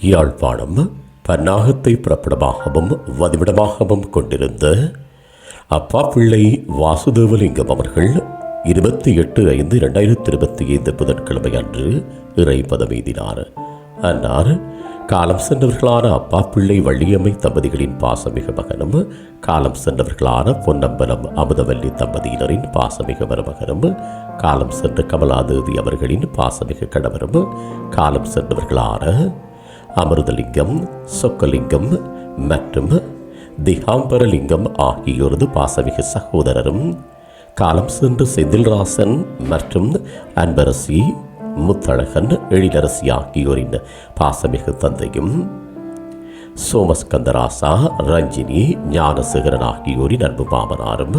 யாழ்ப்பாணம் பன்னாகத்தை புறப்படமாகவும் வதிவிடமாகவும் கொண்டிருந்த அப்பா பிள்ளை வாசுதேவலிங்கம் அவர்கள் இருபத்தி எட்டு ஐந்து இரண்டாயிரத்தி இருபத்தி ஐந்து புதன்கிழமை அன்று இறை பதமெய்தினார் அன்னார் காலம் சென்றவர்களான அப்பா பிள்ளை வள்ளியம்மை தம்பதிகளின் பாசமிக மகனும் காலம் சென்றவர்களான பொன்னம்பலம் அமுதவல்லி தம்பதியினரின் பாசமிக மருமகனும் காலம் சென்ற கமலாதேவி அவர்களின் பாசமிக கணவரும் காலம் சென்றவர்களான அமிர்தலிங்கம் சொக்கலிங்கம் மற்றும் திகாம்பரலிங்கம் ஆகியோரது பாசமிக சகோதரரும் காலம் சென்று செந்தில்ராசன் மற்றும் அன்பரசி முத்தழகன் எழிலரசி ஆகியோரின் பாசமிகு தந்தையும் சோமஸ்கந்தராசா ரஞ்சினி ஞானசேகரன் ஆகியோரின் அன்பு மாமனாரும்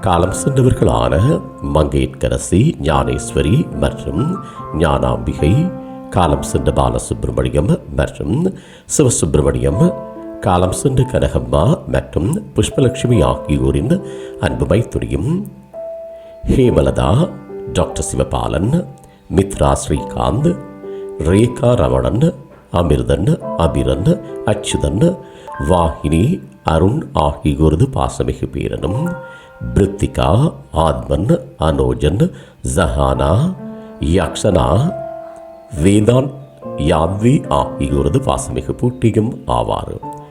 காலம் சென்றவர்களான மங்கையற்கரசி ஞானேஸ்வரி மற்றும் ஞானாம்பிகை காலம் சென்ற பாலசுப்பிரமணியம் மற்றும் சிவசுப்பிரமணியம் காலம் சென்ற கனகம்மா மற்றும் புஷ்பலட்சுமி ஆகியோரின் அன்பு மைத்துரியும் ஹேமலதா டாக்டர் சிவபாலன் மித்ரா ஸ்ரீகாந்த் ரேகா ரமணன் அமிர்தன் அபிரன் அச்சுதன் வாகினி அருண் ஆகியோரது பாசமிகு பேரனும் பிரித்திகா ஆத்மன் அனோஜன் ஜஹானா யக்ஷனா வேதான் யாத்வி ஆகியோரது பாசமிகு பூட்டியும் ஆவார்.